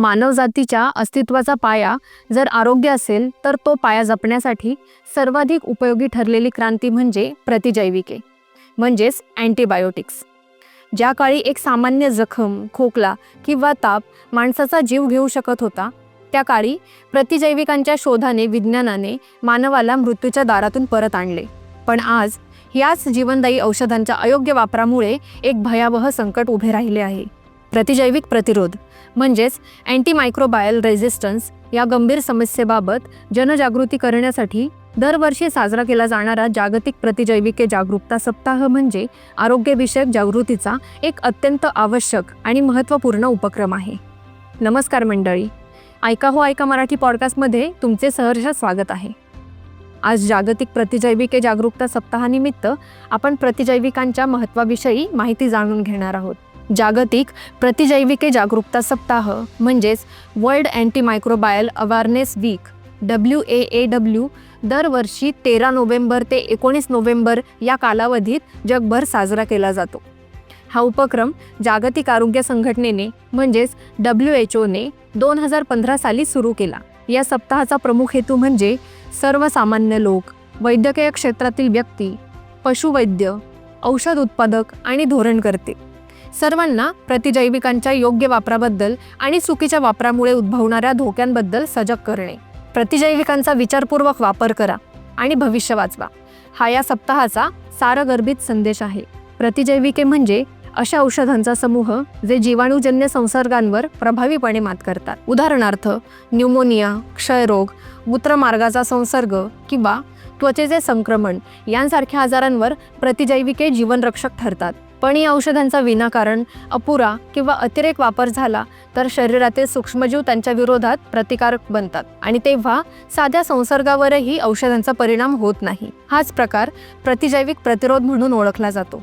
मानवजातीच्या अस्तित्वाचा पाया जर आरोग्य असेल तर तो पाया जपण्यासाठी सर्वाधिक उपयोगी ठरलेली क्रांती म्हणजे प्रतिजैविके म्हणजेच अँटीबायोटिक्स. ज्या काळी एक सामान्य जखम खोकला किंवा ताप माणसाचा जीव घेऊ शकत होता त्या काळी प्रतिजैविकांच्या शोधाने विज्ञानाने मानवाला मृत्यूच्या दारातून परत आणले. पण आज याच जीवनदायी औषधांच्या अयोग्य वापरामुळे एक भयावह संकट उभे राहिले आहे. प्रतिजैविक प्रतिरोध म्हणजेच अँटीमायक्रोबायल रेझिस्टन्स या गंभीर समस्येबाबत जनजागृती करण्यासाठी दरवर्षी साजरा केला जाणारा जागतिक प्रतिजैविके जागरूकता सप्ताह म्हणजे आरोग्यविषयक जागृतीचा एक अत्यंत आवश्यक आणि महत्त्वपूर्ण उपक्रम आहे. नमस्कार मंडळी ऐका हो ऐका मराठी पॉडकास्टमध्ये तुमचे सहर्ष स्वागत आहे. आज जागतिक प्रतिजैविके जागरूकता सप्ताहानिमित्त आपण प्रतिजैविकांच्या महत्त्वाविषयी माहिती जाणून घेणार आहोत. जागतिक प्रतिजैविके जागरूकता सप्ताह म्हणजेच world anti microbial awareness week W A A W दरवर्षी तेरा नोव्हेंबर ते एकोणीस नोव्हेंबर या कालावधीत जगभर साजरा केला जातो. हा उपक्रम जागतिक आरोग्य संघटनेने म्हणजेच डब्ल्यू एच ओने दोन हजार पंधरा साली सुरू केला. या सप्ताहाचा प्रमुख हेतू म्हणजे सर्वसामान्य लोक वैद्यकीय क्षेत्रातील व्यक्ती पशुवैद्य औषध उत्पादक आणि धोरणकर्ते. सर्वांना प्रतिजैविकांच्या योग्य वापराबद्दल आणि चुकीच्या वापरामुळे उद्भवणाऱ्या धोक्यांबद्दल सजग करणे. प्रतिजैविकांचा विचारपूर्वक वापर करा आणि भविष्य वाचवा. हा या सप्ताहाचा सारगर्भित संदेश आहे. प्रतिजैविके म्हणजे अशा औषधांचा समूह जे जीवाणूजन्य संसर्गांवर प्रभावीपणे मात करतात. उदाहरणार्थ न्यूमोनिया क्षयरोग मूत्रमार्गाचा संसर्ग किंवा त्वचेचे संक्रमण यांसारख्या आजारांवर प्रतिजैविके जीवनरक्षक ठरतात. पण या औषधांचा विनाकारण अपुरा किंवा अतिरेक वापर झाला तर शरीरातील सूक्ष्मजीव त्यांच्या विरोधात प्रतिकारक बनतात. आणि तेव्हा साध्या संसर्गावरही औषधांचा परिणाम होत नाही. हाच प्रकार प्रतिजैविक प्रतिरोध म्हणून ओळखला जातो.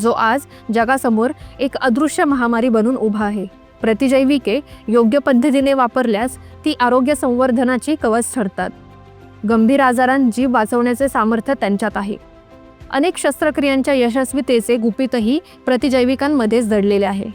जो आज जगासमोर एक अदृश्य महामारी बनून उभा आहे. प्रतिजैविके योग्य पद्धतीने वापरल्यास ती आरोग्य संवर्धनाची कवच ठरतात. गंभीर आजारांत जीव वाचवण्याचे सामर्थ्य त्यांच्यात आहे. अनेक शस्त्रक्रियांच्या यशस्वीतेचे गुपितही प्रतिजैविकांमध्येच दडलेले आहे.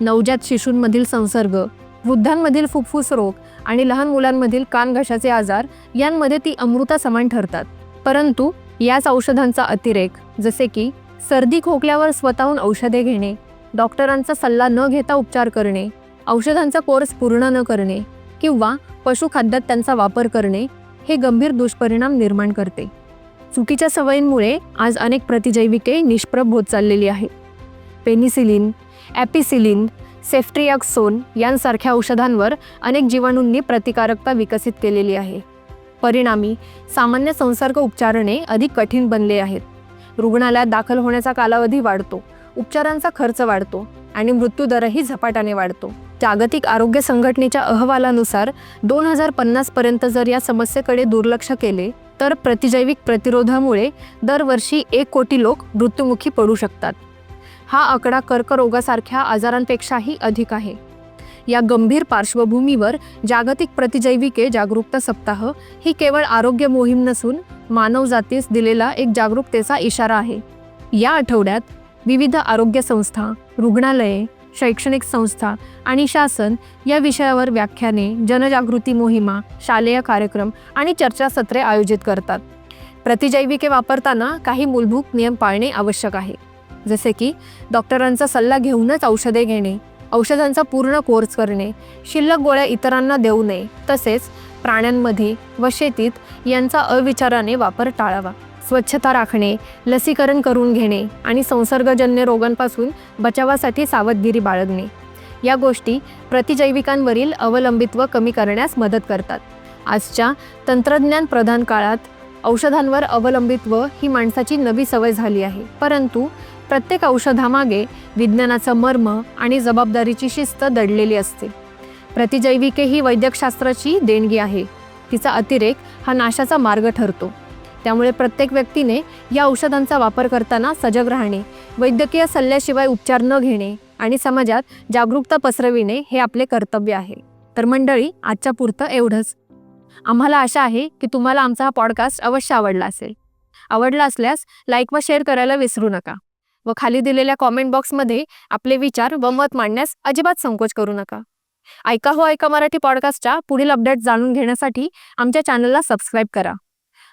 नवजात शिशूंमधील संसर्ग वृद्धांमधील फुफ्फुस रोग आणि लहान मुलांमधील कानघशाचे आजार यांमध्ये ती अमृता समान ठरतात. परंतु याच औषधांचा अतिरेक जसे की सर्दी खोकल्यावर स्वतःहून औषधे घेणे डॉक्टरांचा सल्ला न घेता उपचार करणे औषधांचा कोर्स पूर्ण न करणे किंवा पशुखाद्यात त्यांचा वापर करणे हे गंभीर दुष्परिणाम निर्माण करते. चुकीच्या सवयींमुळे आज अनेक प्रतिजैविके निष्प्रभ होत चाललेली आहेत. पेनिसिलिन ॲपिसिलिन सेफ्ट्रियाक्सोन यांसारख्या औषधांवर अनेक जीवाणूंनी प्रतिकारकता विकसित केलेली आहे. परिणामी सामान्य संसर्ग उपचारणे अधिक कठीण बनले आहेत. रुग्णालयात दाखल होण्याचा कालावधी वाढतो उपचारांचा खर्च वाढतो आणि मृत्यूदरही झपाट्याने वाढतो. जागतिक आरोग्य संघटनेच्या अहवालानुसार दोन हजार पन्नासपर्यंत जर या समस्येकडे दुर्लक्ष केले तर प्रतिजैविक प्रतिरोधामुळे दरवर्षी एक कोटी लोक मृत्युमुखी पडू शकतात. हा आकडा कर्करोगासारख्या आजारांपेक्षाही अधिक आहे. या गंभीर पार्श्वभूमीवर जागतिक प्रतिजैविके जागरूकता सप्ताह ही केवळ आरोग्य मोहीम नसून मानवजातीस दिलेला एक जागरूकतेचा इशारा आहे. या आठवड्यात विविध आरोग्य संस्था रुग्णालये शैक्षणिक संस्था आणि शासन या विषयावर व्याख्याने जनजागृती मोहिमा शालेय कार्यक्रम आणि चर्चासत्रे आयोजित करतात. प्रतिजैविके वापरताना काही मूलभूत नियम पाळणे आवश्यक आहे. जसे की डॉक्टरांचा सल्ला घेऊनच औषधे घेणे औषधांचा पूर्ण कोर्स करणे शिल्लक गोळ्या इतरांना देऊ नये तसेच प्राण्यांमध्ये व शेतीत यांचा अविचाराने वापर टाळावा. स्वच्छता राखणे लसीकरण करून घेणे आणि संसर्गजन्य रोगांपासून बचावासाठी सावधगिरी बाळगणे. या गोष्टी प्रतिजैविकांवरील अवलंबित्व कमी करण्यास मदत करतात. आजच्या तंत्रज्ञान प्रधान काळात औषधांवर अवलंबित्व ही माणसाची नवी सवय झाली आहे. परंतु प्रत्येक औषधामागे विज्ञानाचं मर्म आणि जबाबदारीची शिस्त दडलेली असते. प्रतिजैविके ही वैद्यकशास्त्राची देणगी आहे. तिचा अतिरेक हा नाशाचा मार्ग ठरतो. त्यामुळे प्रत्येक व्यक्तीने या औषधांचा वापर करताना सजग राहणे वैद्यकीय सल्ल्याशिवाय उपचार न घेणे आणि समाजात जागरूकता पसरविणे हे आपले कर्तव्य आहे. तर मंडळी आजच्या पुरतं एवढंच. आम्हाला आशा आहे की तुम्हाला आमचा हा पॉडकास्ट अवश्य आवडला असेल. आवडला असल्यास लाईक व शेअर करायला विसरू नका व खाली दिलेल्या कॉमेंट बॉक्समध्ये आपले विचार व मत मांडण्यास अजिबात संकोच करू नका. ऐका हो ऐका मराठी पॉडकास्टच्या पुढील अपडेट जाणून घेण्यासाठी आमच्या चॅनलला सबस्क्राईब करा.